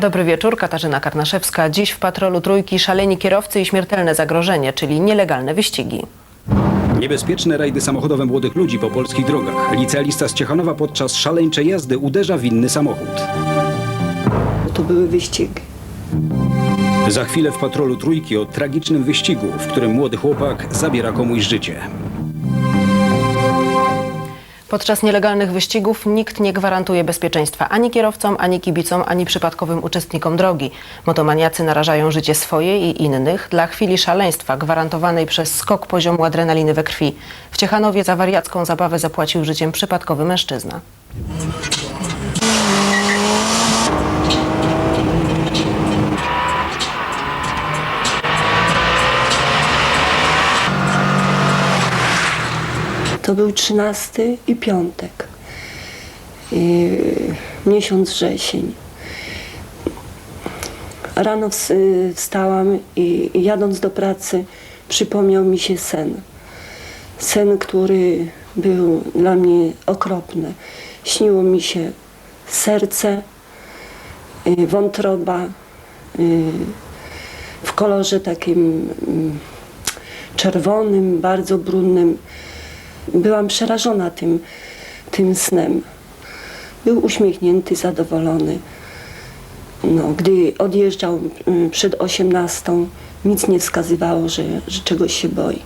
Dobry wieczór, Katarzyna Karnaszewska. Dziś w patrolu trójki szaleni kierowcy i śmiertelne zagrożenie, czyli nielegalne wyścigi. Niebezpieczne rajdy samochodowe młodych ludzi po polskich drogach. Licealista z Ciechanowa podczas szaleńczej jazdy uderza w inny samochód. To były wyścigi. Za chwilę w patrolu trójki o tragicznym wyścigu, w którym młody chłopak zabiera komuś życie. Podczas nielegalnych wyścigów nikt nie gwarantuje bezpieczeństwa ani kierowcom, ani kibicom, ani przypadkowym uczestnikom drogi. Motomaniacy narażają życie swoje i innych dla chwili szaleństwa gwarantowanej przez skok poziomu adrenaliny we krwi. W Ciechanowie za wariacką zabawę zapłacił życiem przypadkowy mężczyzna. To był 13 i piątek. I miesiąc wrzesień. Rano y, wstałam i jadąc do pracy przypomniał mi się sen. Sen, który był dla mnie okropny. Śniło mi się serce, y, wątroba y, w kolorze takim mm, czerwonym, bardzo brudnym. Byłam przerażona tym, tym snem. Był uśmiechnięty, zadowolony. No, gdy odjeżdżał y, przed osiemnastą, nic nie wskazywało, że, że czegoś się boi.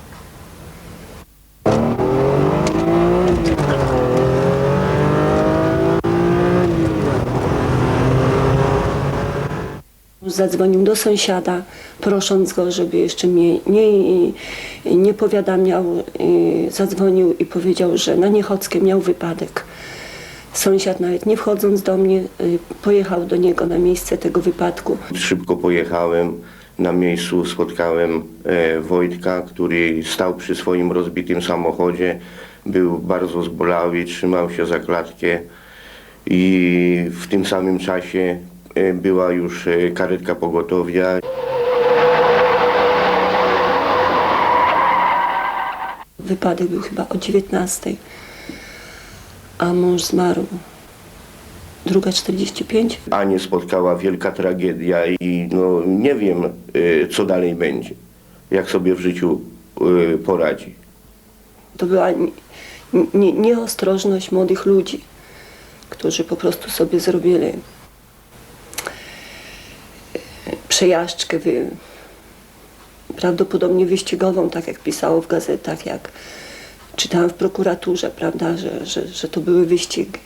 Zadzwonił do sąsiada, prosząc go, żeby jeszcze mnie nie, nie powiadamiał. y, Zadzwonił i powiedział, że na Niechockie miał wypadek. Sąsiad nawet nie wchodząc do mnie, y, pojechał do niego na miejsce tego wypadku. Szybko pojechałem. Na miejscu spotkałem e, Wojtka, który stał przy swoim rozbitym samochodzie. Był bardzo zbolały, trzymał się za klatkę i w tym samym czasie była już e, karetka pogotowia. Wypadek był chyba o 19, a mąż zmarł. Druga 45. Anię spotkała wielka tragedia i no, nie wiem, e, co dalej będzie, jak sobie w życiu poradzi. To była nie- nie- nieostrożność młodych ludzi, którzy po prostu sobie zrobili przejażdżkę wy, prawdopodobnie wyścigową, tak jak pisało w gazetach, jak czytałam w prokuraturze, prawda, że, że, że to były wyścigi.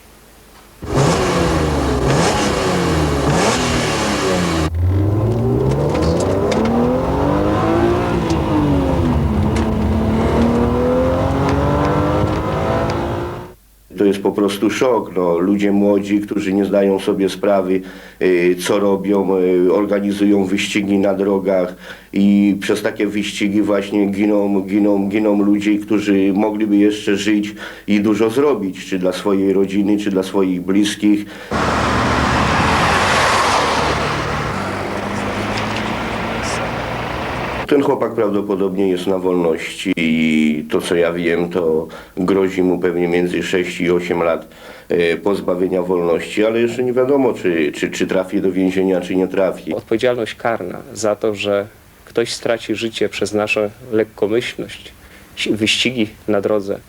To jest po prostu szok. No, ludzie młodzi, którzy nie zdają sobie sprawy, y, co robią, y, organizują wyścigi na drogach i przez takie wyścigi właśnie giną, giną, giną ludzie, którzy mogliby jeszcze żyć i dużo zrobić, czy dla swojej rodziny, czy dla swoich bliskich. Ten chłopak prawdopodobnie jest na wolności i to co ja wiem, to grozi mu pewnie między 6 i 8 lat e, pozbawienia wolności, ale jeszcze nie wiadomo, czy, czy, czy trafi do więzienia, czy nie trafi. Odpowiedzialność karna za to, że ktoś straci życie przez naszą lekkomyślność, ci- wyścigi na drodze,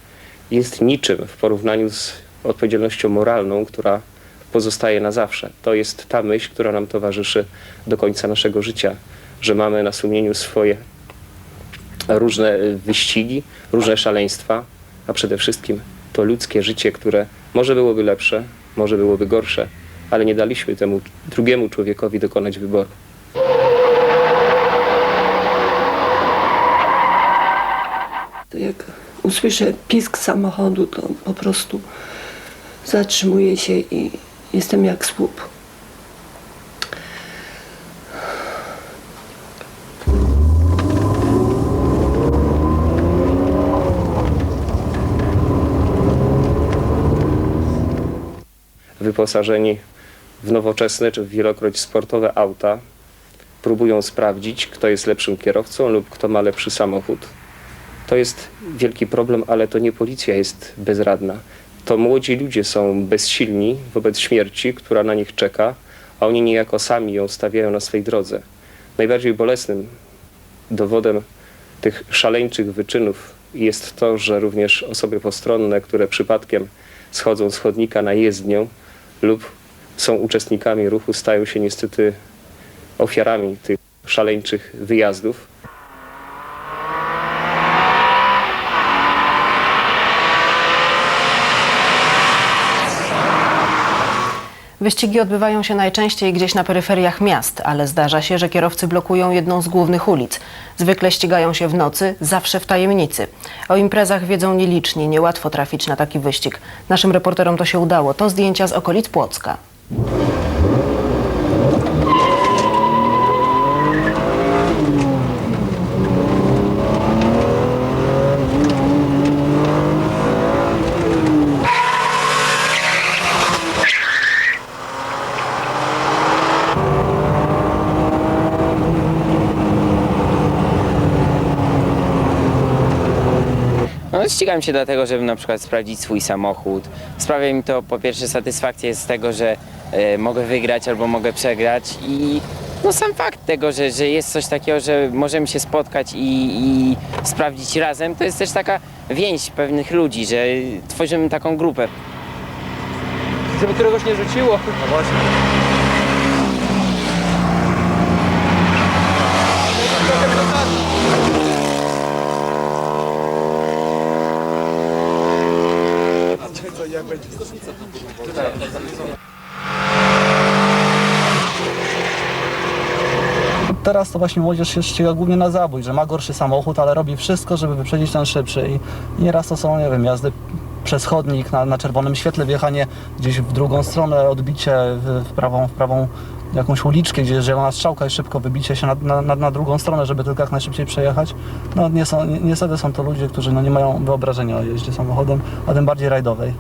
jest niczym w porównaniu z odpowiedzialnością moralną, która pozostaje na zawsze. To jest ta myśl, która nam towarzyszy do końca naszego życia, że mamy na sumieniu swoje różne wyścigi, różne szaleństwa, a przede wszystkim to ludzkie życie, które może byłoby lepsze, może byłoby gorsze, ale nie daliśmy temu drugiemu człowiekowi dokonać wyboru. To jak usłyszę pisk samochodu, to po prostu zatrzymuję się i jestem jak słup. Wyposażeni w nowoczesne czy wielokroć sportowe auta, próbują sprawdzić, kto jest lepszym kierowcą lub kto ma lepszy samochód. To jest wielki problem, ale to nie policja jest bezradna. To młodzi ludzie są bezsilni wobec śmierci, która na nich czeka, a oni niejako sami ją stawiają na swej drodze. Najbardziej bolesnym dowodem tych szaleńczych wyczynów jest to, że również osoby postronne, które przypadkiem schodzą z chodnika na jezdnię lub są uczestnikami ruchu, stają się niestety ofiarami tych szaleńczych wyjazdów. Wyścigi odbywają się najczęściej gdzieś na peryferiach miast, ale zdarza się, że kierowcy blokują jedną z głównych ulic. Zwykle ścigają się w nocy, zawsze w tajemnicy. O imprezach wiedzą nieliczni, niełatwo trafić na taki wyścig. Naszym reporterom to się udało. To zdjęcia z okolic Płocka. Ścigam się dlatego, żeby na przykład sprawdzić swój samochód. Sprawia mi to po pierwsze satysfakcję z tego, że e, mogę wygrać albo mogę przegrać i no sam fakt tego, że, że jest coś takiego, że możemy się spotkać i, i sprawdzić razem, to jest też taka więź pewnych ludzi, że tworzymy taką grupę. Żeby któregoś nie rzuciło. No właśnie. Teraz to właśnie młodzież się ściga głównie na zabój, że ma gorszy samochód, ale robi wszystko, żeby wyprzedzić ten szybszy. I nieraz to są, nie wiem, jazdy przez chodnik na, na czerwonym świetle, wjechanie gdzieś w drugą stronę, odbicie w, w, prawą, w prawą jakąś uliczkę, gdzie jest zielona strzałka i szybko wybicie się na, na, na, drugą stronę, żeby tylko jak najszybciej przejechać. No nie są, ni- niestety są to ludzie, którzy no, nie mają wyobrażenia o jeździe samochodem, a tym bardziej rajdowej.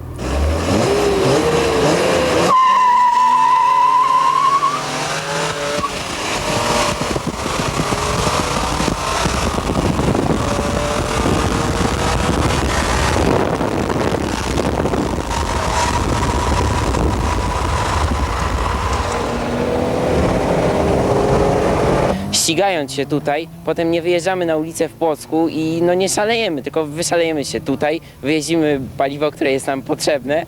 Ścigając się tutaj, potem nie wyjeżdżamy na ulicę w Płocku i no nie szalejemy, tylko wyszalejemy się tutaj, wyjeździmy paliwo, które jest nam potrzebne.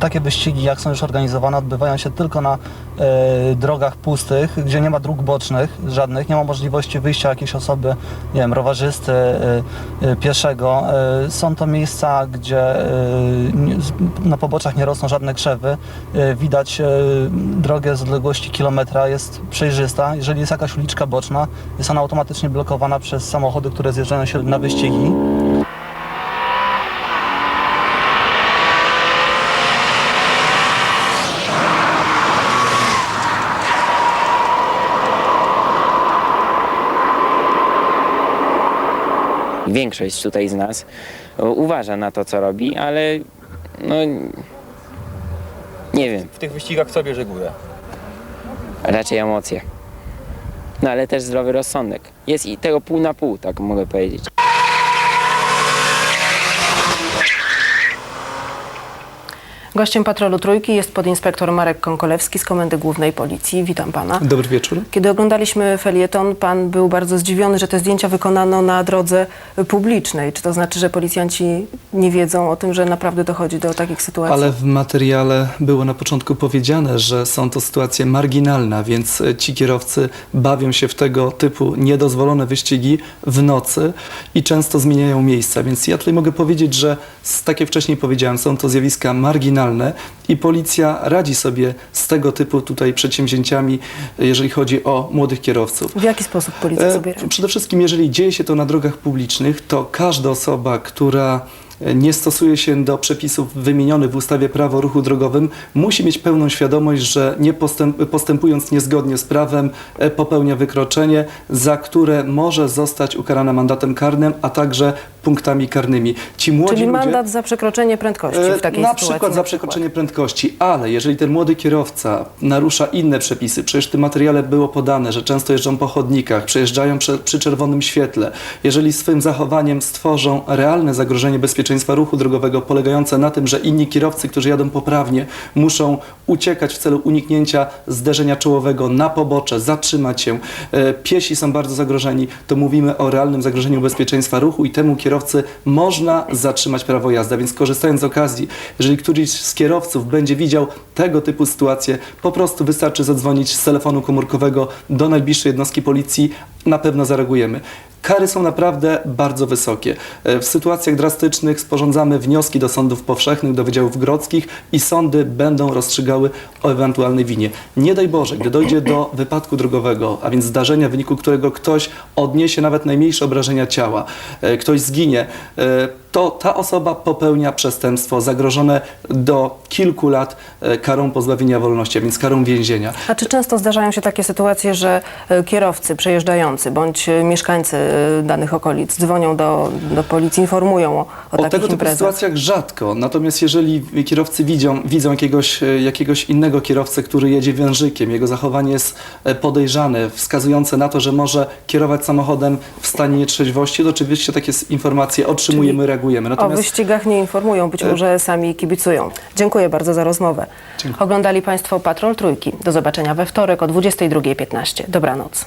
Takie wyścigi, jak są już organizowane, odbywają się tylko na e, drogach pustych, gdzie nie ma dróg bocznych żadnych, nie ma możliwości wyjścia jakiejś osoby, nie wiem, rowerzysty, e, e, pieszego. E, są to miejsca, gdzie e, na poboczach nie rosną żadne krzewy. E, widać e, drogę z odległości kilometra, jest przejrzysta. Jeżeli jest jakaś uliczka boczna, jest ona automatycznie blokowana przez samochody, które zjeżdżają się na wyścigi. Większość tutaj z nas o, uważa na to, co robi, ale no nie wiem, W tych wyścigach co bierze górę? raczej emocje. No ale też zdrowy rozsądek. Jest i tego pół na pół, tak mogę powiedzieć. Gościem patrolu Trójki jest podinspektor Marek Konkolewski z Komendy Głównej Policji. Witam pana. Dobry wieczór. Kiedy oglądaliśmy felieton, pan był bardzo zdziwiony, że te zdjęcia wykonano na drodze publicznej. Czy to znaczy, że policjanci nie wiedzą o tym, że naprawdę dochodzi do takich sytuacji? Ale w materiale było na początku powiedziane, że są to sytuacje marginalne, więc ci kierowcy bawią się w tego typu niedozwolone wyścigi w nocy i często zmieniają miejsca. Więc ja tutaj mogę powiedzieć, że tak jak wcześniej powiedziałem, są to zjawiska marginalne i policja radzi sobie z tego typu tutaj przedsięwzięciami, jeżeli chodzi o młodych kierowców. W jaki sposób policja E, sobie radzi? Przede wszystkim, jeżeli dzieje się to na drogach publicznych, to każda osoba, która nie stosuje się do przepisów wymienionych w ustawie prawo o ruchu drogowym, musi mieć pełną świadomość, że nie postęp, postępując niezgodnie z prawem e, popełnia wykroczenie, za które może zostać ukarana mandatem karnym, a także punktami karnymi. Ci młodzi Czyli ludzie, mandat za przekroczenie prędkości w takiej E, na sytuacji. przykład za przekroczenie prędkości, ale jeżeli ten młody kierowca narusza inne przepisy, przecież w tym materiale było podane, że często jeżdżą po chodnikach, przejeżdżają przy, przy czerwonym świetle, jeżeli swym zachowaniem stworzą realne zagrożenie bezpieczeństwa, bezpieczeństwa ruchu drogowego polegające na tym, że inni kierowcy, którzy jadą poprawnie, muszą uciekać w celu uniknięcia zderzenia czołowego na pobocze, zatrzymać się. E, Piesi są bardzo zagrożeni, to mówimy o realnym zagrożeniu bezpieczeństwa ruchu i temu kierowcy można zatrzymać prawo jazdy. Więc korzystając z okazji, jeżeli któryś z kierowców będzie widział tego typu sytuacje, po prostu wystarczy zadzwonić z telefonu komórkowego do najbliższej jednostki policji, na pewno zareagujemy. Kary są naprawdę bardzo wysokie. E, W sytuacjach drastycznych sporządzamy wnioski do sądów powszechnych, do wydziałów grodzkich i sądy będą rozstrzygały o ewentualnej winie. Nie daj Boże, gdy dojdzie do wypadku drogowego, a więc zdarzenia, w wyniku którego ktoś odniesie nawet najmniejsze obrażenia ciała, e, ktoś zginie, e, to ta osoba popełnia przestępstwo zagrożone do kilku lat e, karą pozbawienia wolności, a więc karą więzienia. A czy często zdarzają się takie sytuacje, że e, kierowcy przejeżdżający bądź e, mieszkańcy e, danych okolic dzwonią do, do policji, informują o, o, O takich tego typu imprezach? sytuacjach rzadko. Natomiast jeżeli kierowcy widzą, widzą jakiegoś, e, jakiegoś innego kierowcę, który jedzie wężykiem, jego zachowanie jest e, podejrzane, wskazujące na to, że może kierować samochodem w stanie nietrzeźwości, to oczywiście takie s- informacje otrzymujemy, reagujemy. O Natomiast wyścigach nie informują, być może sami kibicują. Dziękuję bardzo za rozmowę. Dziękuję. Oglądali Państwo Patrol Trójki. Do zobaczenia we wtorek o 22.15. Dobranoc.